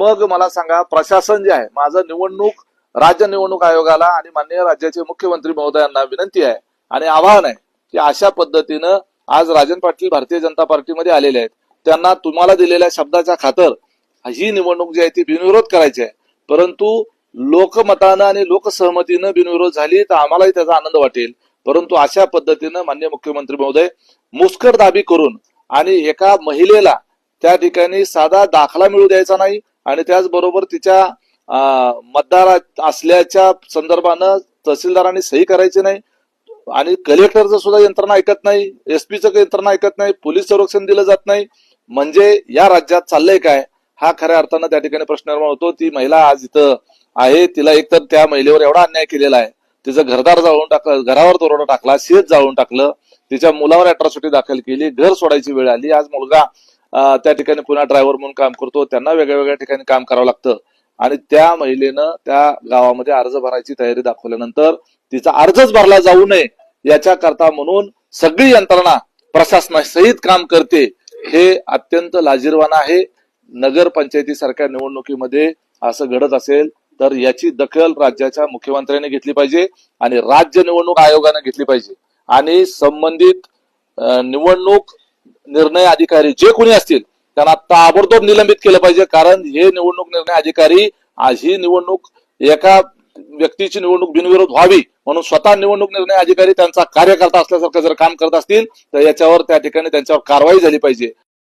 मग मला सांगा प्रशासन जे आहे माझं निवडणूक राज्य निवडणूक आयोगाला आणि माननीय राज्याचे मुख्यमंत्री महोदयांना विनंती आहे आणि आवाहन आहे की अशा पद्धतीनं आज राजन पाटील भारतीय जनता पार्टीमध्ये आलेले आहेत. त्यांना तुम्हाला दिलेल्या शब्दाच्या खातर ही निवडणूक जी आहे ती बिनविरोध करायची आहे. परंतु लोकमतानं आणि लोकसहमतीनं बिनविरोध झाली तर आम्हालाही त्याचा आनंद वाटेल. परंतु अशा पद्धतीनं मान्य मुख्यमंत्री महोदय मुस्कर दाबी करून आणि एका महिलेला त्या ठिकाणी साधा दाखला मिळू द्यायचा नाही आणि त्याचबरोबर तिच्या मतदार असल्याच्या संदर्भानं तहसीलदारांनी सही करायची नाही आणि कलेक्टरचं सुद्धा यंत्रणा ऐकत नाही एसपीचं यंत्रणा ऐकत नाही पोलीस संरक्षण दिलं जात नाही. म्हणजे या राज्यात चाललंय काय? हा खऱ्या अर्थानं त्या ठिकाणी प्रश्न निर्माण होतो. ती महिला आज इथं आहे. तिला एकतर त्या महिलेवर एवढा अन्याय केलेला आहे. तिचं घरदार जाळून टाकलं घरावर तोरडा टाकला शेत जाळून टाकलं. तिच्या मुलावर अट्रॉसिटी दाखल केली घर सोडायची वेळ आली. आज मुलगा त्या ठिकाणी पुन्हा ड्रायव्हर म्हणून काम करतो. त्यांना वेगळ्या वेगळ्या ठिकाणी काम करावं लागतं. आणि त्या महिलेनं त्या गावामध्ये अर्ज भरायची तयारी दाखवल्यानंतर तिचा अर्जच भरला जाऊ नये याच्या करता म्हणून सगळी यंत्रणा प्रशासनासहित काम करते. हे अत्यंत लाजीरवान आहे. नगरपंचायतीसारख्या सारख्या निवडणुकीमध्ये असं घडत असेल तर याची दखल राज्याच्या मुख्यमंत्र्यांनी घेतली पाहिजे आणि राज्य निवडणूक आयोगाने घेतली पाहिजे. आणि संबंधित निवडणूक निर्णय अधिकारी जे कोणी असतील त्यांना ताबडतोब निलंबित केलं पाहिजे. कारण हे निवडणूक निर्णय अधिकारी आज ही निवडणूक एका व्यक्तीची निवडणूक बिनविरोध व्हावी म्हणून स्वतः निवडणूक निर्णय अधिकारी त्यांचा कार्यकर्ता असल्यासारखं जर काम करत असतील तर याच्यावर त्या ठिकाणी त्यांच्यावर कारवाई झाली पाहिजे.